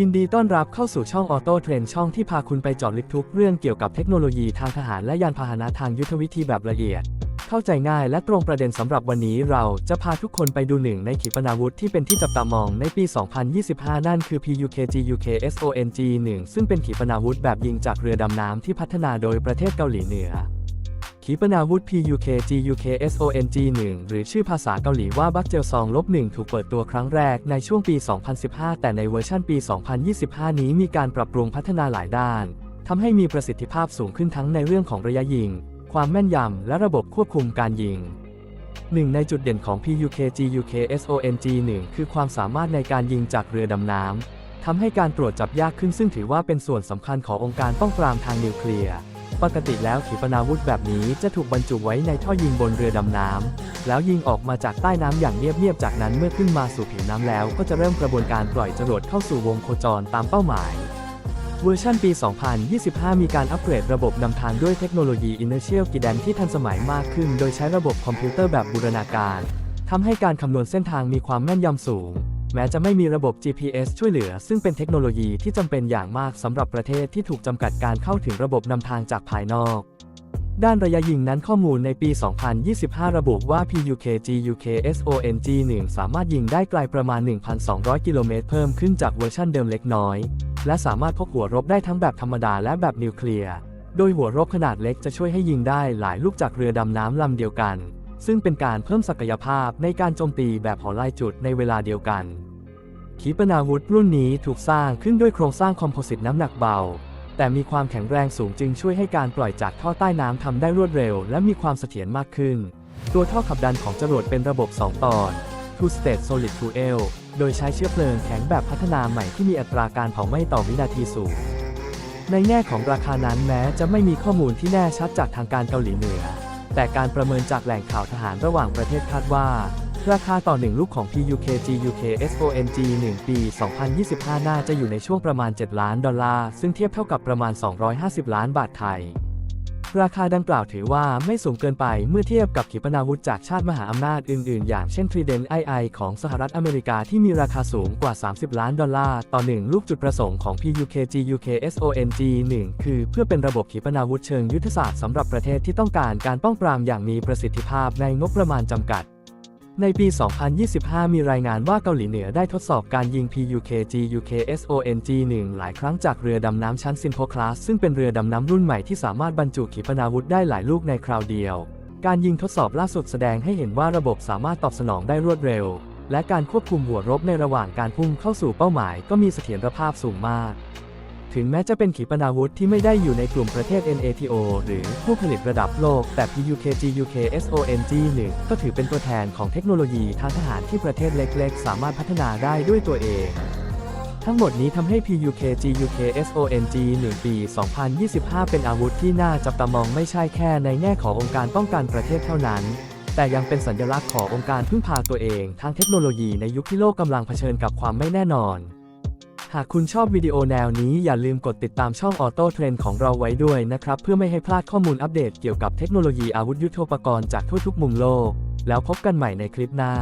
ยินดีต้อนรับเข้าสู่ช่องออโต้เทรนช่องที่พาคุณไปจาะลึกทุกเรื่องเกี่ยวกับเทคโนโลยีทางทหารและยานพาหนะทางยุทธวิธีแบบละเอียด เข้าใจง่ายและตรงประเด็นสำหรับวันนี้เราจะพาทุกคนไปดูหนึ่งในขีปนาวุธที่เป็นที่จับตามองในปี 2025 นั่นคือ PUKGUKSONG-1 ซึ่งเป็นขีปนาวุธแบบยิงจากเรือดำน้ำที่พัฒนาโดยประเทศเกาหลีเหนือ ขีปนาวุธ PUKGUKSONG-1 หรือชื่อภาษาเกาหลีว่าบักเจลซองลบ1ถูกเปิดตัวครั้งแรกในช่วงปี 2015 แต่ในเวอร์ชันปี 2025 นี้มีการปรับปรุงพัฒนาหลายด้าน ทำให้มีประสิทธิภาพสูงขึ้นทั้งในเรื่องของระยะยิง ความแม่นยำ และระบบควบคุมการยิงหนึ่งในจุดเด่นของ PUKGUKSONG-1 คือความสามารถในการยิงจากเรือดำน้ำทำให้การตรวจจับยากขึ้นซึ่งถือว่าเป็นส่วนสำคัญขององค์การป้องปรามทางนิวเคลียร์ ปกติแล้วขีปนาวุธแบบนี้จะถูกบรรจุไว้ในท่อยิงบนเรือดำน้ำ แล้วยิงออกมาจากใต้น้ำอย่างเงียบๆ จากนั้นเมื่อขึ้นมาสู่ผิวน้ำแล้วก็จะเริ่มกระบวนการปล่อยจรวดเข้าสู่วงโคจรตามเป้าหมายเวอร์ชันปี 2025 มีการอัปเกรดระบบนำทางด้วยเทคโนโลยี Inertial Guidance ที่ทันสมัยมากขึ้น โดยใช้ระบบคอมพิวเตอร์แบบบูรณาการ ทำให้การคำนวณเส้นทางมีความแม่นยำสูง แม้จะไม่มีระบบ GPS ช่วยเหลือ ซึ่งเป็นเทคโนโลยีที่จำเป็นอย่างมากสำหรับประเทศที่ถูกจำกัดการเข้าถึงระบบนำทางจากภายนอก ด้านระยะยิงนั้นข้อมูลในปี 2025 ระบุว่า PUKGUKSONG-1 สามารถยิงได้ไกลประมาณ 1,200 กิโลเมตรเพิ่มขึ้นจากเวอร์ชันเดิมเล็กน้อย และสามารถพกหัวรบได้ทั้งแบบธรรมดาและแบบนิวเคลียร์ โดยหัวรบขนาดเล็กจะช่วยให้ยิงได้หลายลูกจากเรือดำน้ำลำเดียวกัน ซึ่งเป็นการเพิ่มศักยภาพในการโจมตีแบบหอไล่จุดในเวลาเดียวกัน ขีปนาวุธรุ่นนี้ถูกสร้างขึ้นด้วยโครงสร้างคอมโพสิตน้ำหนักเบา แต่มีความแข็งแรงสูงจึงช่วยให้การปล่อยจากท่อใต้น้ำทำได้รวดเร็ว และมีความเสถียรมากขึ้น ตัวท่อขับดันของจรวดเป็นระบบ 2 ตอน Two State Solid Fuel โดยใช้เชื้อเพลิงแข็งแบบพัฒนาใหม่ที่มีอัตราการเผาไหม้ต่อวินาทีสูงในแง่ของราคานั้นแม้จะไม่มีข้อมูลที่แน่ชัดจากทางการเกาหลีเหนือ แต่การประเมินจากแหล่งข่าวทหารระหว่างประเทศคาดว่า ราคาต่อ 1 ลูกของ PUKGUKSOMG 1 ปี 2025 น่าจะอยู่ในช่วงประมาณ 7 ล้านดอลลาร์ ซึ่งเทียบเท่ากับประมาณ 250 ล้านบาทไทย ราคาดังกล่าวถือว่าไม่สูงเกินไปเมื่อเทียบกับขีปนาวุธจากชาติมหาอำนาจอื่น ๆ อย่างเช่น Trident II ของสหรัฐอเมริกาที่มีราคาสูงกว่า 30 ล้านดอลลาร์ต่อ 1 ลูกจุดประสงค์ของ PUKGUKSONG 1 คือเพื่อเป็นระบบขีปนาวุธเชิงยุทธศาสตร์สำหรับประเทศที่ต้องการการป้องปรามอย่างมีประสิทธิภาพในงบประมาณจำกัด ในปี 2025 มีรายงานว่าเกาหลีเหนือได้ทดสอบการยิง PUKGUKSONG-1 หลายครั้งจากเรือดำน้ำชั้นซินโพคลาสซึ่งเป็นเรือดำน้ำรุ่นใหม่ที่สามารถบรรจุขีปนาวุธได้หลายลูกในคราวเดียว การยิงทดสอบล่าสุดแสดงให้เห็นว่าระบบสามารถตอบสนองได้รวดเร็ว และการควบคุมหัวรบในระหว่างการพุ่งเข้าสู่เป้าหมายก็มีเสถียรภาพสูงมาก ถึงแม้จะเป็นขีปนาวุธที่ไม่ได้อยู่ในกลุ่มประเทศ NATO หรือผู้ผลิตระดับโลก แต่ PUKGUKSONG-1 ก็ถือเป็นตัวแทนของเทคโนโลยีทางทหารที่ประเทศเล็กๆ สามารถพัฒนาได้ด้วยตัวเอง ทั้งหมดนี้ทำให้ PUKGUKSONG-1 ปี 2025 เป็นอาวุธที่น่าจับตามองไม่ใช่แค่ในแง่ขององค์การป้องกันประเทศเท่านั้นแต่ยังเป็นสัญลักษณ์ขององค์การพึ่งพาตัวเองทางเทคโนโลยีในยุคที่โลกกำลังเผชิญกับความไม่แน่นอน หากคุณชอบวิดีโอแนวนี้อย่าลืมกดติดตามช่องออโต้เทรนของเราไว้ด้วยนะครับ เพื่อไม่ให้พลาดข้อมูลอัปเดตเกี่ยวกับเทคโนโลยีอาวุธยุทโธปกรณ์จากทั่วทุกมุมโลก แล้วพบกันใหม่ในคลิปหน้า